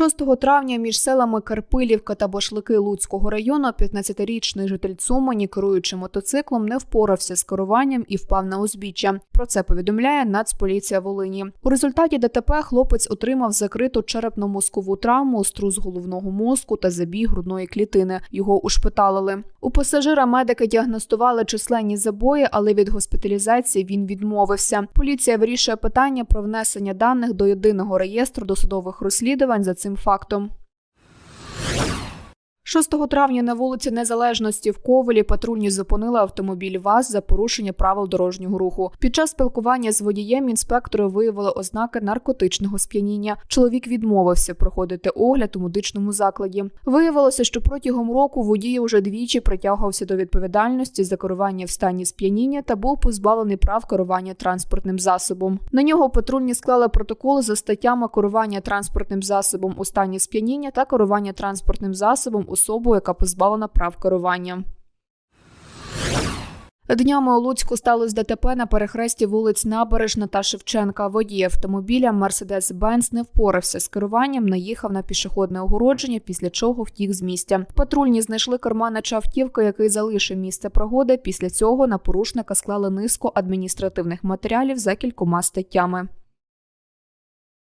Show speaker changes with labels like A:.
A: 6 травня між селами Карпилівка та Башлики Луцького району 15-річний житель Цумані, керуючи мотоциклом, не впорався з керуванням і впав на узбіччя. Про це повідомляє Нацполіція Волині. У результаті ДТП хлопець отримав закриту черепно-мозкову травму, струс головного мозку та забій грудної клітини. Його ушпиталили. У пасажира медики діагностували численні забої, але від госпіталізації він відмовився. Поліція вирішує питання про внесення даних до єдиного реєстру досудових розслідувань за цим фактом. 6 травня на вулиці Незалежності в Ковелі патрульні зупинили автомобіль ВАЗ за порушення правил дорожнього руху. Під час спілкування з водієм інспектори виявили ознаки наркотичного сп'яніння. Чоловік відмовився проходити огляд у медичному закладі. Виявилося, що протягом року водій уже двічі притягувався до відповідальності за керування в стані сп'яніння та був позбавлений прав керування транспортним засобом. На нього патрульні склали протокол за статтями керування транспортним засобом у стані сп'яніння та керування транспортним засобом особою, яка позбавлена прав керування. Днями у Луцьку сталося ДТП на перехресті вулиць Набережна та Шевченка. Водій автомобіля Мерседес-Бенц не впорався з керуванням, наїхав на пішохідне огородження, після чого втік з місця. Патрульні знайшли керманича автівки, який залишив місце пригоди. Після цього на порушника склали низку адміністративних матеріалів за кількома статтями.